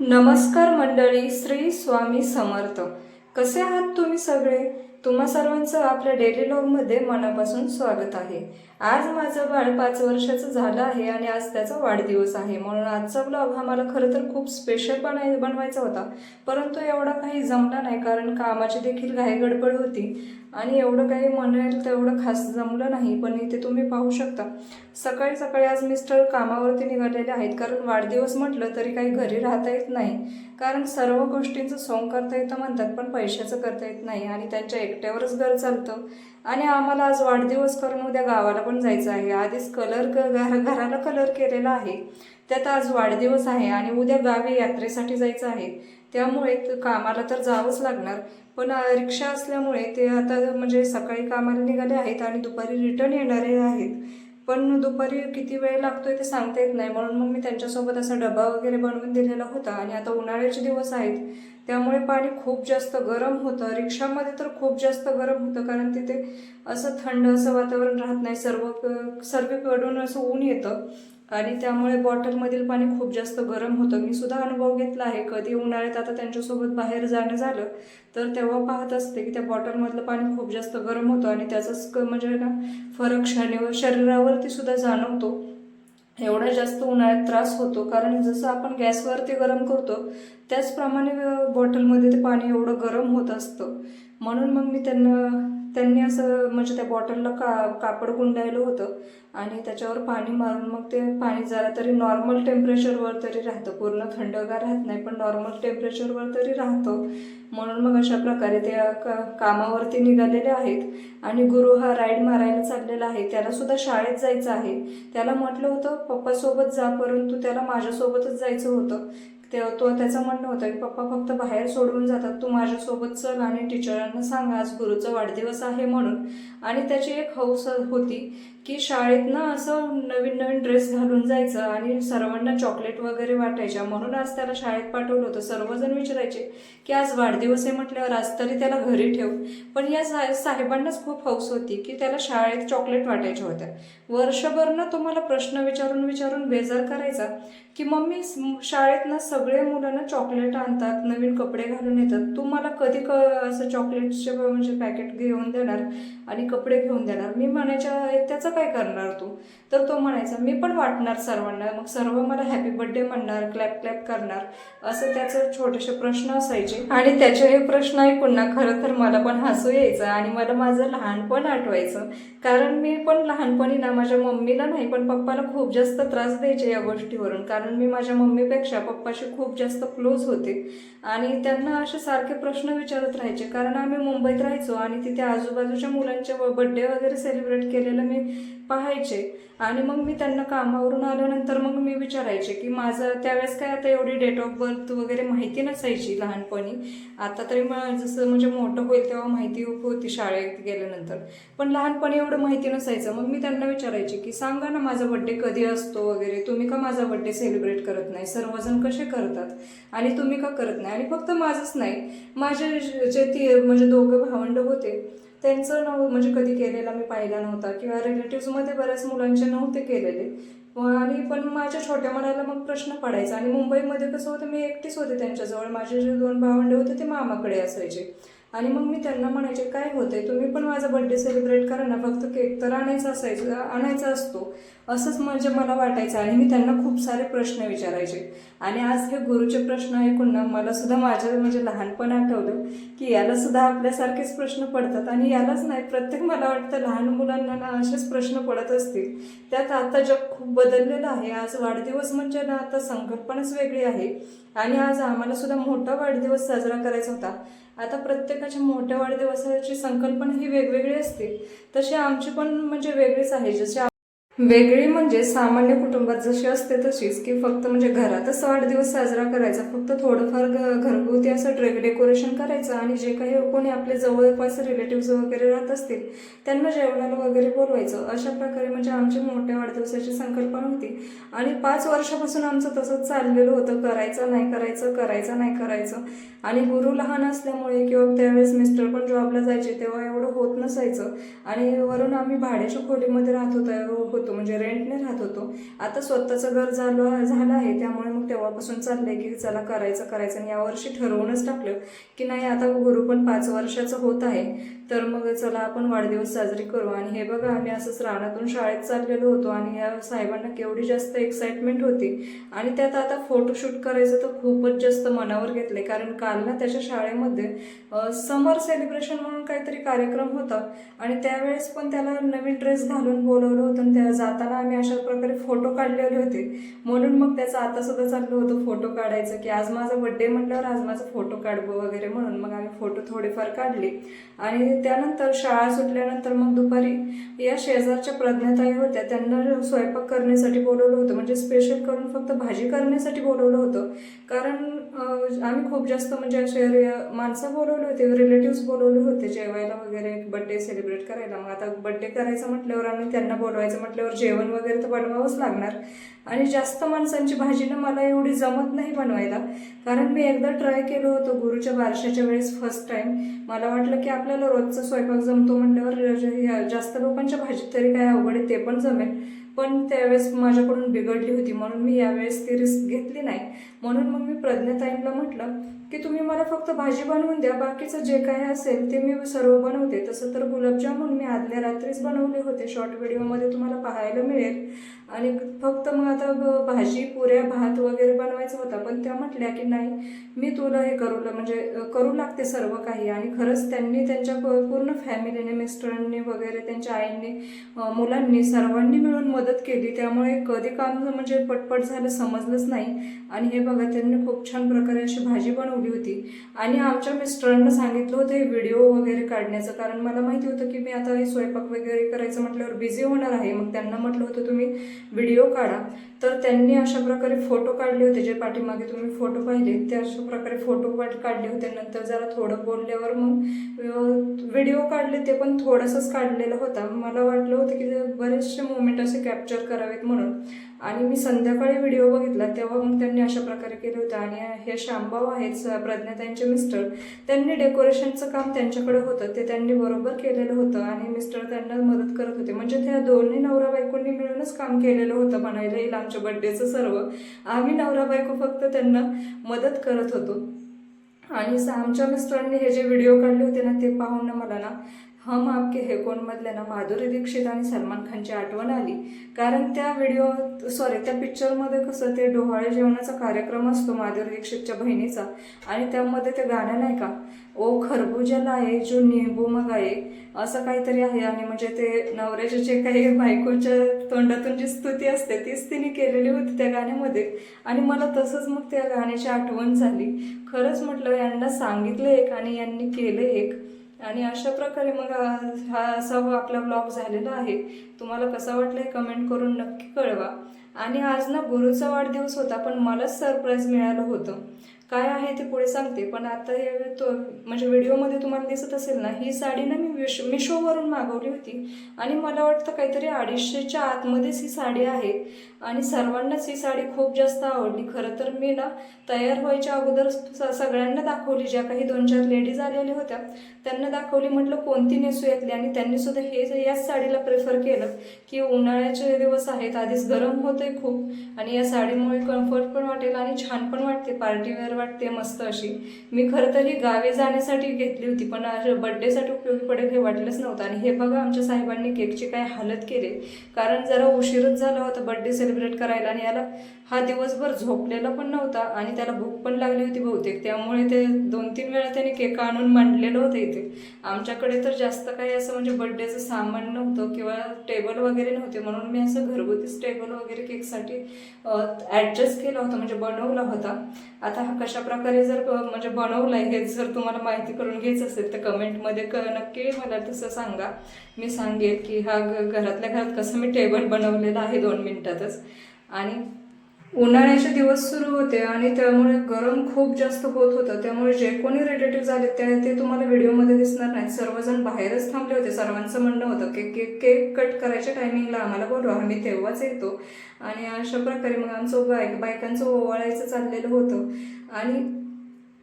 नमस्कार मंडळी श्री स्वामी समर्थ. कसे आहात तुम्ही सगळे? तुम्हा सर्वांचं आपल्या डेली लॉगमध्ये मनापासून स्वागत आहे. आज माझं बाळ पाच वर्षाचं झालं आहे आणि आज त्याचा वाढदिवस आहे. म्हणून आजचा ब्लॉग हा मला खरं तर खूप स्पेशल बनाय बनवायचा होता. परंतु एवढा काही जमला नाही कारण कामाची देखील घाई गडबड होती आणि एवढं काही म्हणेल तेवढं खास जमलं नाही. पण इथे तुम्ही पाहू शकता. सकाळी सकाळी आज मिस्टर कामावरती निघालेले आहेत. कारण वाढदिवस म्हटलं तरी काही घरी राहता येत नाही. कारण सर्व गोष्टींचं सोंग करता येतं म्हणतात पण पैशाचं करता येत नाही आणि त्यांच्या एकट्यावरच घर चालतं. आणि आम्हाला आज वाढदिवस करून उद्या गावाला पण जायचं आहे. आधीच कलर घर घराला कलर केलेला आहे. त्यात आज वाढदिवस आहे आणि उद्या गावी यात्रेसाठी जायचं आहे. त्यामुळे कामाला तर जावंच लागणार. पण रिक्षा असल्यामुळे ते आता म्हणजे सकाळी कामाला निघाले आहेत आणि दुपारी रिटर्न येणारे आहेत. पण दुपारी किती वेळ लागतोय ते सांगता येत नाही. म्हणून मग मी त्यांच्यासोबत असा डबा वगैरे बनवून दिलेला होता आणि आता उन्हाळ्याचे दिवस आहेत. त्यामुळे पाणी खूप जास्त गरम होतं. रिक्षामध्ये तर खूप जास्त गरम होतं कारण तिथे असं थंड असं वातावरण राहत नाही. सर्व सर्वीकडून असं ऊन येतं. आणि त्यामुळे बॉटलमधील पाणी खूप जास्त गरम होतं. मी सुद्धा अनुभव घेतला आहे. कधी उन्हाळ्यात आता त्यांच्यासोबत बाहेर जाणं झालं तर तेव्हा पाहत असते की त्या बॉटलमधलं पाणी खूप जास्त गरम होतं आणि त्याचाच क- म्हणजे ना फरक शरीर शरीरावरती सुद्धा जाणवतो. एवढा जास्त उन्हाळ्यात त्रास होतो. कारण जसं आपण गॅसवरती गरम करतो त्याचप्रमाणे बॉटलमध्ये ते पाणी एवढं गरम होत असतं. म्हणून मग मी त्यांना त्यांनी असं म्हणजे त्या बॉटलला का कापड गुंडायलं होतं आणि त्याच्यावर पाणी मारून मग ते पाणी जरा तरी नॉर्मल टेम्परेचरवर तरी राहतं. पूर्ण थंडगार राहत नाही पण नॉर्मल टेम्परेचरवर तरी राहतं. म्हणून मग अशा प्रकारे ते का कामावरती निघालेले आहेत. आणि गुरु हा राईड मारायला चाललेला आहे. त्याला सुद्धा शाळेत जायचं आहे. त्याला म्हटलं होतं पप्पासोबत जा परंतु त्याला माझ्यासोबतच जायचं होतं. तेव्हा तो त्याचं म्हणणं होतं की पप्पा फक्त बाहेर सोडून जातात. तू माझ्यासोबत चल आणि टीचरांना सांग आज गुरुचा वाढदिवस आहे म्हणून. आणि त्याची एक हौस होती. की शाळेत ना असं नवीन नवीन ड्रेस घालून जायचं आणि सर्वांना चॉकलेट वगैरे वाटायच्या. म्हणून आज त्याला शाळेत पाठवलं होतं. सर्वजण विचारायचे की आज वाढदिवस आहे म्हटल्यावर आज तरी त्याला घरी ठेव. पण या सा- साहेबांनाच खूप हौस होती की त्याला शाळेत चॉकलेट वाटायच्या होत्या. वर्षभर ना तुम्हाला प्रश्न विचारून विचारून बेजार करायचा की मम्मी शाळेत ना सगळे मुलांना चॉकलेट आणतात नवीन कपडे घालून येतात. तू मला कधी क असं चॉकलेटचे म्हणजे पॅकेट घेऊन देणार आणि कपडे घेऊन देणार? मी म्हणायच्या त्याचा काय करणार तू? तर तो म्हणायचा मी पण वाटणार सर्वांना मग सर्व मला हॅपी बर्थडे म्हणणार क्लॅप क्लॅप करणार. असं त्याचं छोटेसे प्रश्न असायचे. आणि त्याचे हे प्रश्न ऐकून ना खरं तर मला पण हसू यायचं आणि मला माझं लहानपण आठवायचं. कारण मी पण लहानपणी ना माझ्या मम्मीला नाही पण पप्पाला खूप जास्त त्रास द्यायचे या गोष्टीवरून. कारण मी माझ्या मम्मीपेक्षा पप्पाशी खूप जास्त क्लोज होते. आणि त्यांना असे सारखे प्रश्न विचारत राहायचे. कारण आम्ही मुंबईत राहायचो आणि तिथे आजूबाजूच्या मुलांचे बड्डे वगैरे सेलिब्रेट केलेलं मी पाहायचे. आणि मग मी त्यांना कामावरून आल्यानंतर मग मी विचारायचे की माझं त्यावेळेस काय आता एवढी डेट ऑफ बर्थ वगैरे माहिती नसायची लहानपणी. आता तरी मग जसं म्हणजे मोठं होईल तेव्हा माहिती होती शाळेत गेल्यानंतर. पण लहानपणी एवढं माहिती नसायचं. मग मी त्यांना विचारायचे की सांगा ना माझा बड्डे कधी असतो वगैरे. तुम्ही का माझा बड्डे सेलिब्रेट करत नाही? सर्वजण कसे करतात? आणि तुम्ही का करत नाही? आणि फक्त माझंच नाही. माझे जे ती म्हणजे दोघं भावंड होते. त्यांचं नाव म्हणजे कधी केलेला मी पाहिला नव्हता. किंवा रिलेटिव्समध्ये बऱ्याच मुलांचे नव्हते केलेले. आणि पण माझ्या छोट्या मनाला मग प्रश्न पडायचा. आणि मुंबईमध्ये कसं होतं मी एकटीच होते त्यांच्याजवळ. माझे जे दोन भावंडे होते ते मामाकडे असायचे. आणि मग मी त्यांना म्हणायचे काय होते तुम्ही पण माझा बड्डे सेलिब्रेट करा ना. फक्त केक तर आणायचा असायचं आणायचा असतो. असंच म्हणजे मला वाटायचं आणि मी त्यांना खूप सारे प्रश्न विचारायचे. आणि आज हे गुरुचे प्रश्न ऐकून ना मला सुद्धा माझ्या म्हणजे लहानपण आठवलं की याला सुद्धा आपल्यासारखेच प्रश्न पडतात. आणि यालाच नाही प्रत्येक मला वाटतं लहान मुलांना ना असेच प्रश्न पडत असतील. त्यात आता जग खूप बदललेलं आहे. आज वाढदिवस म्हणजे ना आता संकल्पनाच वेगळी आहे. आणि आज आम्हाला सुद्धा मोठा वाढदिवस साजरा करायचा होता. आता प्रत्येकाच्या मोठ्या वाढदिवसाची संकल्पना ही वेगवेगळी असते. तशी आमची पण म्हणजे वेगळीच आहे. जशी वेगळी म्हणजे सामान्य कुटुंबात जशी असते तशीच की फक्त म्हणजे घरातच वाढदिवस साजरा करायचा फक्त थोडंफार घरगुती असं ड्रे डेकोरेशन करायचं आणि जे काही कोणी आपले जवळपास रिलेटिव्ज वगैरे राहत असतील त्यांना जेवणाला वगैरे बोलवायचं. अशा प्रकारे म्हणजे आमची मोठ्या वाढदिवसाची संकल्पना होती. आणि पाच वर्षापासून आमचं तसंच चाललेलं होतं. करायचं नाही करायचं करायचं नाही करायचं. आणि गुरु लहान असल्यामुळे किंवा त्यावेळेस मिस्टर पण जॉबला जायचे तेव्हा एवढं होत नसायचं. आणि वरून आम्ही भाड्याच्या खोलीमध्ये राहत होतो. होतो म्हणजे रेंटने राहत होतो. आता स्वतःचं घर झालं झालं आहे त्यामुळे मग तेव्हापासून चाललंय की चला करायचं करायचं. आणि यावर्षी ठरवूनच टाकलं की नाही आता गुरु पण पाच वर्षाचं होत आहे. तर मग चला आपण वाढदिवस साजरी करू. आणि हे बघा आम्ही असंच रानातून शाळेत चाललेलो होतो आणि या साहेबांना केवढी जास्त एक्साइटमेंट होती. आणि त्यात आता फोटोशूट करायचं तर खूपच जास्त मनावर घेतले कारण काल ना त्याच्या शाळेमध्ये समर सेलिब्रेशन म्हणून काहीतरी कार्यक्रम होता. आणि त्यावेळेस पण त्याला नवीन ड्रेस घालून बोलवलं होतं आणि त्या जाताना आम्ही अशा प्रकारे फोटो काढलेले होते. म्हणून मग त्याचं आता सुद्धा चाललं होतं फोटो काढायचं की आज माझा बड्डे म्हटल्यावर आज माझा फोटो काढवं वगैरे म्हणून मग आम्ही फोटो थोडेफार काढले. आणि त्यानंतर शाळा सुटल्यानंतर मग दुपारी या शेजारच्या प्रज्ञाताई होत्या त्यांना स्वयंपाक करण्यासाठी बोलवलं होतं. म्हणजे स्पेशल करून फक्त भाजी करण्यासाठी बोलवलं होतं. कारण आम्ही खूप जास्त म्हणजे असे माणसं बोलवले होते रिलेटिव्स बोलवले होते जेवायला वगैरे बड्डे सेलिब्रेट करायला. मग आता बड्डे करायचं म्हटल्यावर आम्ही त्यांना बोलवायचं म्हटलं म्हटल्यावर जेवण वगैरे तर बनवावंच लागणार. आणि जास्त माणसांची भाजी ना मला एवढी जमत नाही बनवायला. कारण मी एकदा ट्राय केलं होतं गुरुच्या बारशाच्या वेळेस फर्स्ट टाइम मला वाटलं की आपल्याला रोजचा स्वयंपाक जमतो म्हटल्यावर जास्त लोकांच्या भाजीत तरी काय अवघड आहे ते पण जमेल. पण त्यावेळेस माझ्याकडून बिघडली होती म्हणून मी यावेळेस ती रिस्क घेतली नाही. म्हणून मग मी प्रज्ञाताईंना म्हटलं की तुम्ही मला फक्त भाजी बनवून द्या बाकीचं जे काय असेल ते मी सर्व बनवते. तसं तर गुलाबजामुन मी आदल्या रात्रीच बनवले होते. शॉर्ट व्हिडिओमध्ये तुम्हाला पाहायला मिळेल. आणि फक्त मग आता ब- भाजी पुऱ्या भात वगैरे बनवायचा होता पण त्या म्हटल्या की नाही मी तुला हे करू म्हणजे करू लागते सर्व काही. आणि खरंच त्यांनी त्यांच्या प- पूर्ण फॅमिलीने मिस्टरांनी वगैरे त्यांच्या आईंनी मुलांनी सर्वांनी मिळून मदत मदत केली. त्यामुळे कधी काम म्हणजे पटपट झालं समजलंच नाही. आणि हे बघा त्यांनी खूप छान प्रकारे अशी भाजी बनवली होती. आणि आमच्या मिस्टरांना सांगितलं होतं हे व्हिडिओ वगैरे काढण्याचं. कारण मला माहिती होतं की मी आता हे स्वयंपाक वगैरे करायचं म्हटल्यावर बिझी होणार आहे. मग त्यांना म्हटलं होतं तुम्ही व्हिडिओ काढा. तर त्यांनी अशा प्रकारे फोटो काढले होते. जे पाठीमागे तुम्ही फोटो पाहिले ते अशा प्रकारे फोटो काढले होते. नंतर जरा थोडं बोलल्यावर मग व्हिडिओ काढले ते पण थोडंसंच काढलेला होता. मला वाटलं होतं की बरेचसे मोमेंट असे कॅप कॅप्चर करावेत म्हणून. आणि मी संध्याकाळी व्हिडिओ बघितला तेव्हा मग त्यांनी अशा प्रकारे केले होते. आणि हे शांभाऊ आहेत प्रज्ञाताईंचे मिस्टर त्यांनी डेकोरेशनचं काम त्यांच्याकडे होतं ते त्यांनी बरोबर केलेलं होतं. आणि मिस्टर त्यांना मदत करत होते. म्हणजे त्या दोन्ही नवरा बायकोंनी मिळूनच काम केलेलं होतं म्हणायला येईल आमच्या बड्डेचं सर्व. आम्ही नवरा बायको फक्त त्यांना मदत करत होतो. आणि आमच्या मिस्टरांनी हे जे व्हिडिओ काढले होते ना ते पाहून ना मला ना हम आपके हे कोणमधल्या ना माधुरी दीक्षित आणि सलमान खानची आठवण आली. कारण त्या व्हिडिओ सॉरी त्या पिक्चरमध्ये कसं ते डोहाळे जेवणाचा कार्यक्रम असतो माधुरी दीक्षितच्या बहिणीचा. आणि त्यामध्ये ते गाणं नाही का ओ खरबुजाला आहे जो निंबू मग आहे असं काहीतरी आहे. आणि म्हणजे ते नवऱ्याचे जे काही बायकोच्या तोंडातून जी स्तुती असते तीच तिने केलेली होती त्या गाण्यामध्ये. आणि मला तसंच मग त्या गाण्याची आठवण झाली. खरंच म्हटलं यांना सांगितलं एक आणि यांनी केलं एक. आणि अशा प्रकारे मग हा- असा आपला ब्लॉग झालेला आहे. तुम्हाला कसा वाटला हे कमेंट करून नक्की कळवा. आणि आज ना गुरुचा वाढदिवस होता पण मलाच सरप्राईज मिळालं होतं. काय आहे ते पुढे सांगते पण आता हे तो म्हणजे व्हिडिओमध्ये तुम्हाला दिसत असेल ना ही साडी ना मी विश मिशोवरून मागवली होती. आणि मला वाटतं काहीतरी अडीचशेच्या आतमध्येच ही साडी आहे. आणि सर्वांनाच ही साडी खूप जास्त आवडली. खरं तर मी ना तयार व्हायच्या अगोदर सगळ्यांना दाखवली. ज्या काही दोन चार लेडीज आलेल्या होत्या त्यांना दाखवली म्हटलं कोणती नेसू यातली? आणि त्यांनी सुद्धा हे याच साडीला प्रेफर केलं की उन्हाळ्याचे दिवस आहेत. आधीच गरम होतंय खूप. आणि या साडीमुळे कम्फर्ट पण वाटेल आणि छान पण वाटते. पार्टीवेअर वाटते मस्त अशी. मी खरं तर ही गावी जाण्यासाठी घेतली होती पण बड्डेसाठी उपयोगी पडेल हे वाटलंच नव्हतं. आणि हे बघा आमच्या साहेबांनी केकची काय हालत केली. कारण जरा उशीरच झाला होता बड्डे सेलिब्रेट करायला आणि याला हा दिवसभर झोपलेला पण नव्हता आणि त्याला भूक पण लागली होती बहुतेक. त्यामुळे ते दोन तीन वेळा त्याने केक आणून मांडलेलं होतं इथे. आमच्याकडे तर जास्त काही असं म्हणजे बड्डेचं सामान नव्हतं किंवा टेबल वगैरे नव्हते. म्हणून मी असं घरगुतीच टेबल वगैरे केकसाठी ॲडजस्ट केला होता म्हणजे बनवला होता. आता हा कशा प्रकारे जर म्हणजे बनवलं आहे हे जर तुम्हाला माहिती करून घ्यायचं असेल तर कमेंटमध्ये क नक्की मला तसं सांगा. मी सांगेल की हा ग- घरातल्या घरात कसं मी टेबल बनवलेला आहे दोन मिनिटातच. आणि उन्हाळ्याचे दिवस सुरू होते आणि त्यामुळे गरम खूप जास्त होत होतं. त्यामुळे जे कोणी रिलेटिव्ह आले ते ते तुम्हाला व्हिडिओमध्ये दिसणार नाहीत. सर्वजण बाहेरच थांबले होते. सर्वांचं म्हणणं होतं की केक केक कट करायच्या टायमिंगला आम्हाला बोलवा. आम्ही तेव्हाच येतो. आणि अशा प्रकारे मग आमचं बायक बायकांचं ओवाळायचं चाललेलं होतं. आणि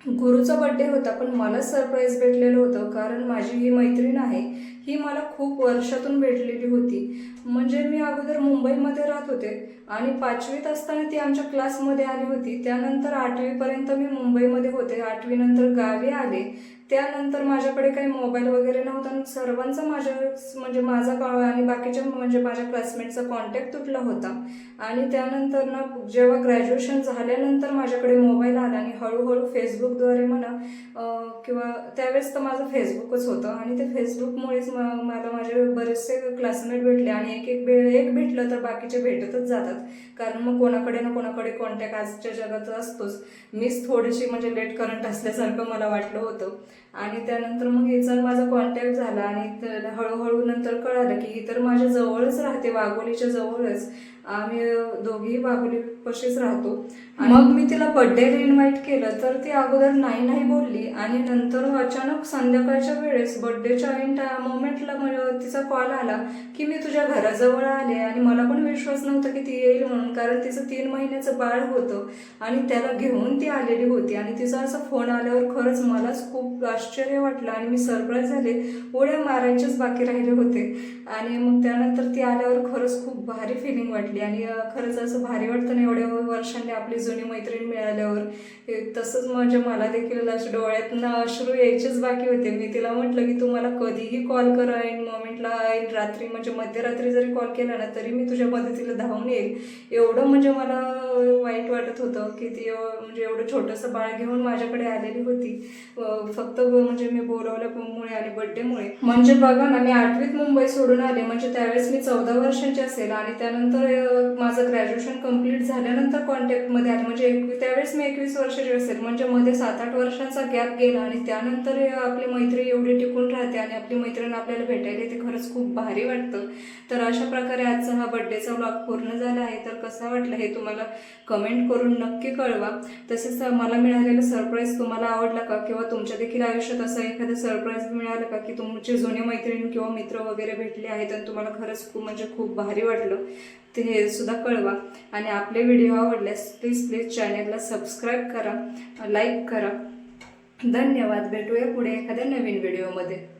गुरुचा बड्डे होता पण मला सरप्राईज भेटलेलं होतं कारण माझी ही मैत्रीण आहे ही मला खूप वर्षातून भेटलेली होती. म्हणजे मी अगोदर मुंबईमध्ये राहत होते आणि पाचवीत असताना ती आमच्या क्लासमध्ये आली होती. त्यानंतर आठवीपर्यंत मी मुंबईमध्ये होते. आठवीनंतर गावी आले. त्यानंतर माझ्याकडे काही मोबाईल वगैरे नव्हता आणि सर्वांचा माझ्या म्हणजे माझा कॉ- आणि बाकीच्या म्हणजे माझ्या क्लासमेटचा कॉन्टॅक्ट तुटला होता. आणि त्यानंतर ना जेव्हा ग्रॅज्युएशन झाल्यानंतर माझ्याकडे मोबाईल आला आणि हळूहळू फेसबुकद्वारे म्हणा किंवा त्यावेळेस तर माझं फेसबुकच होतं. आणि ते फेसबुकमुळेच म- मला माझे बरेचसे क्लासमेट भेटले आणि एक एक भेट एक भेटलं तर बाकीचे भेटतच जातात. कारण मग कोणाकडे ना कोणाकडे कॉन्टॅक्ट आजच्या जगात असतोच. मीच थोडीशी म्हणजे लेट करंट असल्यासारखं मला वाटलं होतं. आणि त्यानंतर मग याचा माझा कॉन्टॅक्ट झाला आणि तर हळूहळू नंतर कळालं की ही तर माझ्या जवळच राहते वाघोलीच्या जवळच. आम्ही दोघेही वाघोली पशीच राहतो. मग? मी तिला बर्थडेला इन्व्हाइट केलं तर ती अगोदर नाही नाही बोलली. आणि नंतर अचानक संध्याकाळच्या वेळेस बर्थडेच्या ऐन मोमेंटला तिचा कॉल आला की मी तुझ्या घराजवळ आले आणि मला पण विश्वास नव्हता की ती येईल म्हणून कारण तिचं तीन महिन्याचं बाळ होतं आणि त्याला घेऊन ती आलेली होती. आणि तिचा असा फोन आल्यावर खरंच मलाच खूप आश्चर्य वाटलं आणि मी सरप्राईज झाले. उड्या मारायचेच बाकी राहिले होते. आणि मग त्यानंतर ती आल्यावर खरंच खूप भारी फिलिंग वाटली. म्हणजे आणि खरंच असं भारी वाटतं ना एवढ्या वर्षांनी आपली जुनी मैत्रीण मिळाल्यावर. तसंच म्हणजे मला देखील अशा डोळ्यातनं अश्रू यायचेच बाकी होते. मी तिला म्हटलं की तू मला कधीही कॉल कर ऐन मोमेंटला ऐन रात्री म्हणजे मध्यरात्री जरी कॉल केला ना तरी मी तुझ्या मदतीला धावून येईल. एवढं म्हणजे मला वाईट वाटत होतं की ती म्हणजे एवढं छोटंसं बाळ घेऊन माझ्याकडे आलेली होती. फक्त म्हणजे मी बोलवल्यामुळे आणि बड्डेमुळे. म्हणजे बघा ना मी आठवीत मुंबई सोडून आले. म्हणजे त्यावेळेस मी चौदा वर्षांची असेल आणि त्यानंतर माझं ग्रॅज्युएशन कंप्लीट झाल्यानंतर कॉन्टॅक्टमध्ये आले. म्हणजे एकवी त्यावेळेस मी एकवीस वर्षाची असेल म्हणजे मध्ये सात आठ वर्षांचा गॅप गेला आणि त्यानंतर आपली मैत्री एवढी टिकून राहते आणि आपली मैत्रीण आपल्याला भेटायला येते. खरंच खूप भारी वाटतं. तर अशा प्रकारे आजचा हा बड्डेचा ब्लॉग पूर्ण झाला आहे. तर कसा वाटला हे तुम्हाला कमेंट करून नक्की कळवा. तसेच मला मिळालेला सरप्राईज तुम्हाला आवडला का? किंवा तुमच्या देखील आयुष्यात असं एखादं सरप्राईज मिळालं का? की तुमचे जुने मैत्रीण किंवा मित्र वगैरे भेटले आहेत आणि तुम्हाला खरंच खूप म्हणजे खूप भारी वाटलं. ते हे सुद्धा कळवा. आणि आपले व्हिडिओ आवडल्यास प्लीज प्लीज चॅनेलला सबस्क्राईब करा लाईक करा. धन्यवाद. भेटूया पुढे एखाद्या नवीन व्हिडिओमध्ये